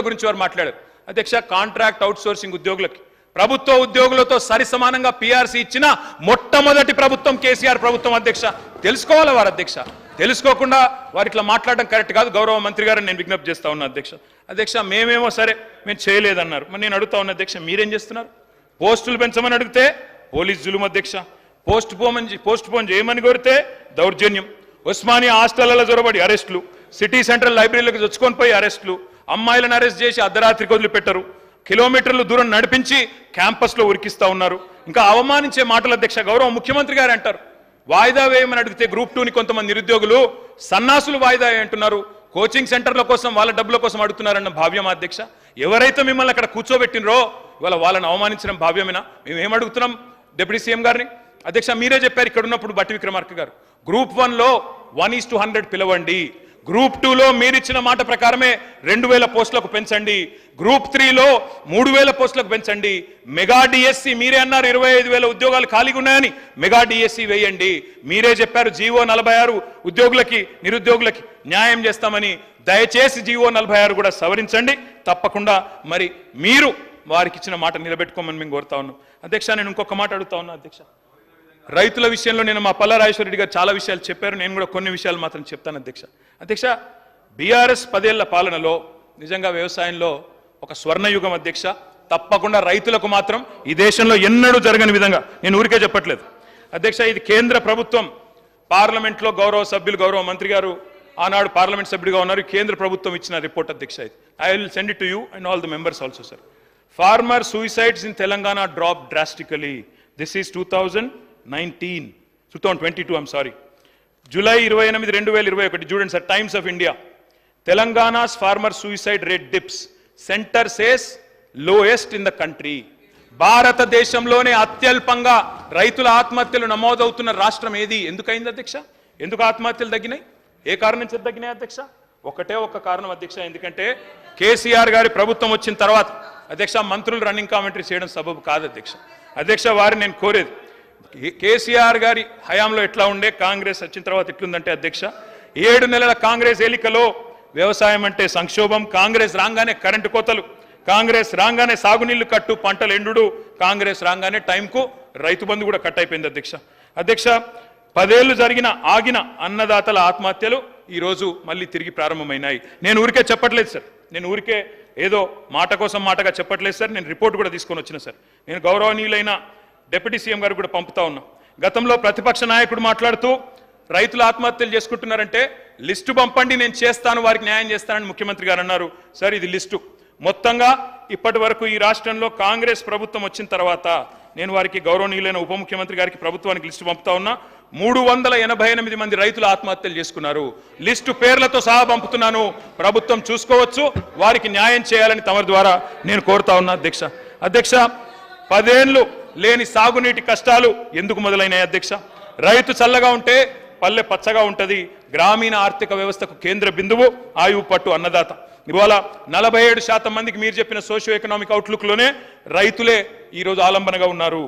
ఉద్యోగుల గురించి వారు మాట్లాడారు. అధ్యక్ష కాంట్రాక్ట్ అవుట్సోర్సింగ్ ఉద్యోగులకి. ప్రభుత్వ ఉద్యోగులతో సరి సమానంగా పీఆర్సీ ఇచ్చిన మొట్టమొదటి ప్రభుత్వం కేసీఆర్ ప్రభుత్వం అధ్యక్ష. తెలుసుకోవాలి వారు అధ్యక్ష? తెలుసుకోకుండా వారు ఇట్లా మాట్లాడడం కరెక్ట్ కాదు. గౌరవ మంత్రి గారు నేను విజ్ఞప్తి చేస్తా ఉన్నా అధ్యక్ష. అధ్యక్ష మేమేమో సరే మేము చేయలేదన్నారు. మరి నేను అడుగుతా ఉన్నా అధ్యక్ష మీరేం చేస్తున్నారు? పోస్టులు పెంచమని అడిగితే పోలీస్ జులుం అధ్యక్ష. పోస్ట్ పోమని పోస్ట్ పోన్ చేయమని కోరితే దౌర్జన్యం. ఉస్మానియా హాస్టళ్ళలో జొరబడి అరెస్టులు. సిటీ సెంట్రల్ లైబ్రరీలకు చొచ్చుకొని పోయి అరెస్టులు. అమ్మాయిలను అరెస్ట్ చేసి అర్ధరాత్రికి వదిలిపెట్టరు. కిలోమీటర్లు దూరం నడిపించి క్యాంపస్లో ఉరికిస్తా ఉన్నారు. ఇంకా అవమానించే మాటల అధ్యక్ష గౌరవ ముఖ్యమంత్రి గారు అంటారు. వాయిదా వేయమని అడిగితే గ్రూప్ టూని కొంతమంది నిరుద్యోగులు సన్నాసులు వాయిదా అంటున్నారు. కోచింగ్ సెంటర్ల కోసం వాళ్ళ డబ్బుల కోసం అడుగుతున్నారన్న భావ్యం అధ్యక్ష? ఎవరైతే మిమ్మల్ని అక్కడ కూర్చోబెట్టినరో ఇవాళ వాళ్ళని అవమానించడం భావ్యమేనా? మేము ఏం అడుగుతున్నాం డిప్యూటీ సీఎం గారిని? అధ్యక్ష మీరే చెప్పారు ఇక్కడ ఉన్నప్పుడు బట్టి విక్రమార్క గారు గ్రూప్ వన్లో వన్ ఈస్ టు హండ్రెడ్ పిలవండి. గ్రూప్ టూలో మీరిచ్చిన మాట ప్రకారమే రెండు వేల పోస్టులకు పెంచండి. గ్రూప్ త్రీలో మూడు వేల పోస్టులకు పెంచండి. మెగా డిఎస్సి మీరే అన్నారు ఇరవై ఐదు వేల ఉద్యోగాలు ఖాళీగా ఉన్నాయని. మెగా డిఎస్సి వేయండి. మీరే చెప్పారు జీవో నలభై ఆరు ఉద్యోగులకి నిరుద్యోగులకి న్యాయం చేస్తామని. దయచేసి జీవో నలభై ఆరు కూడా సవరించండి. తప్పకుండా మరి మీరు వారికి ఇచ్చిన మాట నిలబెట్టుకోమని మేము కోరుతా ఉన్నాం. అధ్యక్ష నేను ఇంకొక మాట అడుగుతా ఉన్నా అధ్యక్ష. రైతుల విషయంలో నేను మా పల్లా గారు చాలా విషయాలు చెప్పారు. నేను కూడా కొన్ని విషయాలు మాత్రం చెప్తాను అధ్యక్ష. అధ్యక్ష బీఆర్ఎస్ పదేళ్ళ పాలనలో నిజంగా వ్యవసాయంలో ఒక స్వర్ణయుగం అధ్యక్ష. తప్పకుండా రైతులకు మాత్రం ఈ దేశంలో ఎన్నడూ జరగని విధంగా నేను ఊరికే చెప్పట్లేదు. అధ్యక్ష ఇది కేంద్ర ప్రభుత్వం పార్లమెంట్లో గౌరవ సభ్యులు గౌరవ మంత్రి గారు ఆనాడు పార్లమెంట్ సభ్యుడిగా ఉన్నారు. కేంద్ర ప్రభుత్వం ఇచ్చిన రిపోర్ట్ అధ్యక్ష ఇది. I will send it to you and all the members also sir. Farmer suicides in Telangana drop drastically. This is two thousand nineteen two thousand twenty two I'm sorry July ఇరవై ఎనిమిది రెండు వేల ఇరవై ఒకటి చూడండి sir Times of India Telangana's farmer suicide rate dips centre says lowest in the country భారతదేశంలోనే అత్యల్పంగా రైతుల ఆత్మహత్యలు నమోదవుతున్న రాష్ట్రం ఏది? ఎందుకైంది అధ్యక్ష? ఎందుకు ఆత్మహత్యలు తగ్గినాయి? ఏ కారణం చేత తగ్గినాయి అధ్యక్ష? ఒకటే ఒక కారణం అధ్యక్ష ఎందుకంటే కేసీఆర్ గారి ప్రభుత్వం వచ్చిన తర్వాత అధ్యక్ష మంత్రులు రన్నింగ్ కామెంటరీ చేయడం సబబు కాదు అధ్యక్ష. అధ్యక్ష వారిని నేను కోరేది కేసీఆర్ గారి హయాంలో ఎట్లా ఉండే కాంగ్రెస్ వచ్చిన తర్వాత ఎట్లుందంటే అధ్యక్ష ఏడు నెలల కాంగ్రెస్ ఎలికలో వ్యవసాయం అంటే సంక్షోభం కాంగ్రెస్ రాగానే కరెంటు కోతలు కాంగ్రెస్ రాగానే సాగునీళ్ళు కట్టు పంటలు ఎండుడు కాంగ్రెస్ రాగానే టైంకు రైతు బంధు కూడా కట్ అయిపోయింది అధ్యక్ష. అధ్యక్ష పదేళ్ళు జరిగిన ఆగిన అన్నదాతల ఆత్మహత్యలు ఈరోజు మళ్ళీ తిరిగి ప్రారంభమైనాయి. నేను ఊరికే చెప్పట్లేదు సార్. నేను ఊరికే ఏదో మాట కోసం మాటగా చెప్పట్లేదు సార్. నేను రిపోర్ట్ కూడా తీసుకొని వచ్చిన సార్. నేను గౌరవనీయులైన డిప్యూటీ సీఎం గారు కూడా పంపుతా ఉన్నాం. గతంలో ప్రతిపక్ష నాయకుడు మాట్లాడుతూ రైతులు ఆత్మహత్యలు చేసుకుంటున్నారంటే లిస్టు పంపండి నేను చేస్తాను వారికి న్యాయం చేస్తానని ముఖ్యమంత్రి గారు అన్నారు. సార్ ఇది లిస్టు. మొత్తంగా ఇప్పటి వరకు ఈ రాష్ట్రంలో కాంగ్రెస్ ప్రభుత్వం వచ్చిన తర్వాత నేను వారికి గౌరవనీయులైన ఉప ముఖ్యమంత్రి గారికి ప్రభుత్వానికి లిస్టు పంపుతా ఉన్నా. మూడు వందల ఎనభై ఎనిమిది మంది రైతులు ఆత్మహత్యలు చేసుకున్నారు. లిస్టు పేర్లతో సహా పంపుతున్నాను. ప్రభుత్వం చూసుకోవచ్చు వారికి న్యాయం చేయాలని తమరి ద్వారా నేను కోరుతా ఉన్నా అధ్యక్ష. అధ్యక్ష పదేళ్ళు లేని సాగునీటి కష్టాలు ఎందుకు మొదలైనాయి అధ్యక్ష? రైతు చల్లగా ఉంటే పల్లె పచ్చగా ఉంటది. గ్రామీణ ఆర్థిక వ్యవస్థకు కేంద్ర బిందువు ఆయువు పట్టు అన్నదాత. ఇవాళ నలభై ఏడు శాతం మందికి మీరు చెప్పిన సోషియో ఎకనామిక్ అవుట్లుక్లోనే రైతులే ఈరోజు ఆలంబనగా ఉన్నారు.